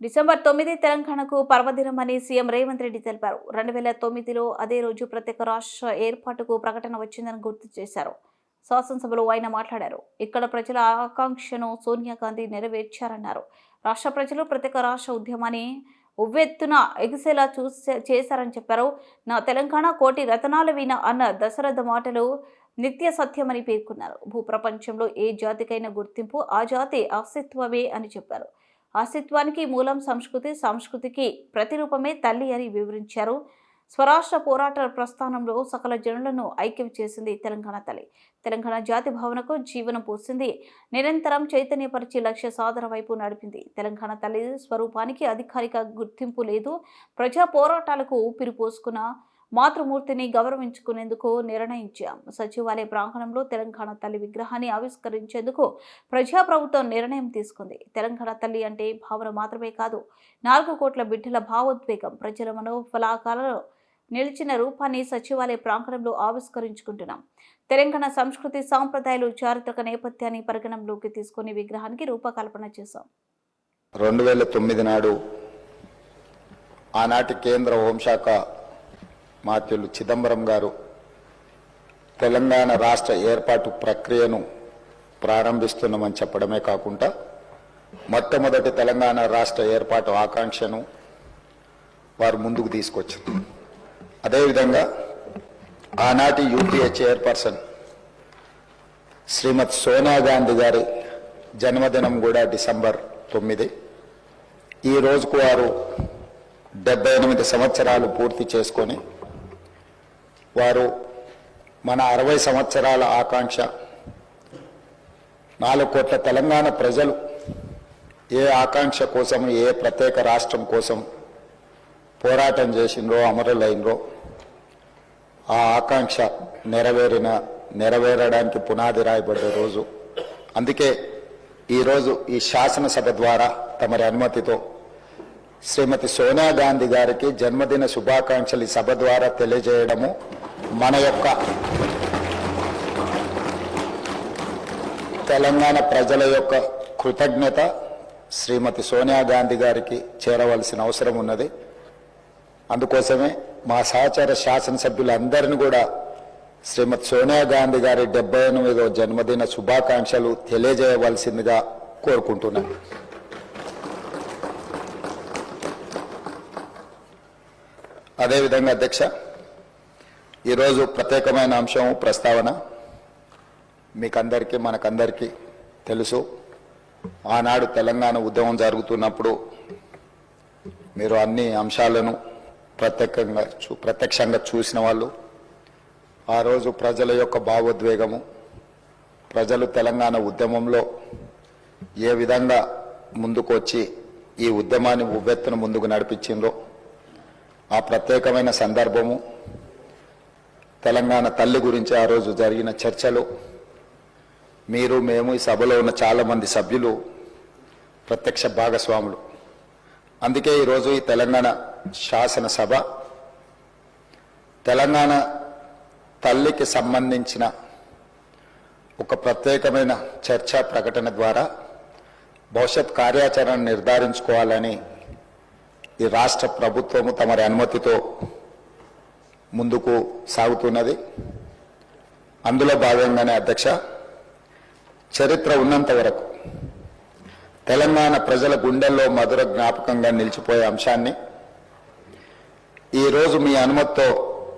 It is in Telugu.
డిసెంబర్ తొమ్మిది తెలంగాణకు పర్వదినమని సీఎం రేవంత్ రెడ్డి తెలిపారు. రెండు వేల తొమ్మిదిలో అదే రోజు ప్రత్యేక రాష్ట్ర ఏర్పాటుకు ప్రకటన వచ్చిందని గుర్తు చేశారు. శాసనసభలో ఆయన మాట్లాడారు. ఇక్కడ ప్రజల ఆకాంక్షను సోనియా గాంధీ నెరవేర్చారన్నారు. రాష్ట్ర ప్రజలు ప్రత్యేక రాష్ట్ర ఉద్యమాన్ని ఉవ్వెత్తున ఎగిసేలా చూసే చేశారని చెప్పారు. నా తెలంగాణ కోటి రతనాల వీణ అన్న దశరథ మాటలు నిత్య సత్యమని పేర్కొన్నారు. భూప్రపంచంలో ఏ జాతికైనా గుర్తింపు ఆ జాతి అస్తిత్వమే అని చెప్పారు. అస్తిత్వానికి మూలం సంస్కృతి సంస్కృతికి ప్రతిరూపమే తల్లి అని వివరించారు. స్వరాష్ట్ర పోరాట ప్రస్థానంలో సకల జనులను ఐక్యం చేసింది తెలంగాణ తల్లి. తెలంగాణ జాతి భావనకు జీవనం పోసింది. నిరంతరం చైతన్యపరిచి లక్ష్య సాధన వైపు నడిపింది. తెలంగాణ తల్లి స్వరూపానికి అధికారిక గుర్తింపు లేదు. ప్రజా పోరాటాలకు ఊపిరి పోసుకున్న మాతృమూర్తిని గౌరవించుకునేందుకు నిర్ణయించాం. సచివాలయ ప్రాంగణంలో తెలంగాణ తల్లి విగ్రహాన్ని ఆవిష్కరించేందుకు ప్రజాప్రభుత్వం నిర్ణయం తీసుకుంది. తెలంగాణ తల్లి అంటే భావన మాత్రమే కాదు నాలుగు కోట్ల బిడ్డల భావోద్వేగం ప్రజల మనోఫలాకాలలో నిలిచిన రూపాన్ని సచివాలయ ప్రాంగణంలో ఆవిష్కరించుకుంటున్నాం. తెలంగాణ సంస్కృతి సాంప్రదాయాలు చారిత్రక నేపథ్యాన్ని పరిగణంలోకి తీసుకుని విగ్రహానికి రూపకల్పన చేశాం. రెండు వేల తొమ్మిది నాడు ఆనాటి కేంద్ర హోంశాఖ మాత్యులు చిదంబరం గారు తెలంగాణ రాష్ట్ర ఏర్పాటు ప్రక్రియను ప్రారంభిస్తున్నామని చెప్పడమే కాకుండా మొట్టమొదటి తెలంగాణ రాష్ట్ర ఏర్పాటు ఆకాంక్షను వారు ముందుకు తీసుకొచ్చారు. అదేవిధంగా ఆనాటి యూపీఏ చైర్పర్సన్ శ్రీమతి సోనియా గాంధీ గారి జన్మదినం కూడా డిసెంబర్ తొమ్మిది. ఈ రోజుకు వారు డెబ్బై ఎనిమిది సంవత్సరాలు పూర్తి చేసుకొని వారు మన అరవై సంవత్సరాల ఆకాంక్ష నాలుగు కోట్ల తెలంగాణ ప్రజలు ఏ ఆకాంక్ష కోసం ఏ ప్రత్యేక రాష్ట్రం కోసం పోరాటం చేసిండ్రో అమరులైనరో ఆ ఆకాంక్ష నెరవేరిన నెరవేరడానికి పునాది రాయబడే రోజు. అందుకే ఈరోజు ఈ శాసనసభ ద్వారా తమరి అనుమతితో శ్రీమతి సోనియా గాంధీ గారికి జన్మదిన శుభాకాంక్షలు ఈ సభ ద్వారా తెలియజేయడము మన యొక్క తెలంగాణ ప్రజల యొక్క కృతజ్ఞత శ్రీమతి సోనియా గాంధీ గారికి చేరవలసిన అవసరం ఉన్నది. అందుకోసమే మా సహచార శాసనసభ్యులందరినీ కూడా శ్రీమతి సోనియా గాంధీ గారి డెబ్బై ఎనిమిదో జన్మదిన శుభాకాంక్షలు తెలియజేయవలసిందిగా కోరుకుంటున్నాను. అదేవిధంగా అధ్యక్ష ఈరోజు ప్రత్యేకమైన అంశం ప్రస్తావన మీకందరికీ మనకందరికీ తెలుసు. ఆనాడు తెలంగాణ ఉద్యమం జరుగుతున్నప్పుడు మీరు అన్ని అంశాలను ప్రత్యేకంగా చూ ప్రత్యక్షంగా చూసిన వాళ్ళు ఆ రోజు ప్రజల యొక్క భావోద్వేగము ప్రజలు తెలంగాణ ఉద్యమంలో ఏ విధంగా ముందుకు వచ్చి ఈ ఉద్యమాన్ని ఉవ్వెత్తున ముందుకు నడిపించిందో ఆ ప్రత్యేకమైన సందర్భము తెలంగాణ తల్లి గురించి ఆ రోజు జరిగిన చర్చలు. మీరు మేము ఈ సభలో ఉన్న చాలామంది సభ్యులు ప్రత్యక్ష భాగస్వాములు. అందుకే ఈరోజు ఈ తెలంగాణ శాసనసభ. తెలంగాణ తల్లికి సంబంధించిన ఒక ప్రత్యేకమైన చర్చా ప్రకటన ద్వారా భవిష్యత్ కార్యాచరణ నిర్ధారించుకోవాలని ఈ రాష్ట్ర ప్రభుత్వము తమరి అనుమతితో ముందుకు సాగుతున్నది. అందులో భాగంగానే అధ్యక్ష చరిత్ర ఉన్నంత వరకు తెలంగాణ ప్రజల గుండెల్లో మధుర జ్ఞాపకంగా నిలిచిపోయే అంశాన్ని ఈరోజు మీ అనుమతితో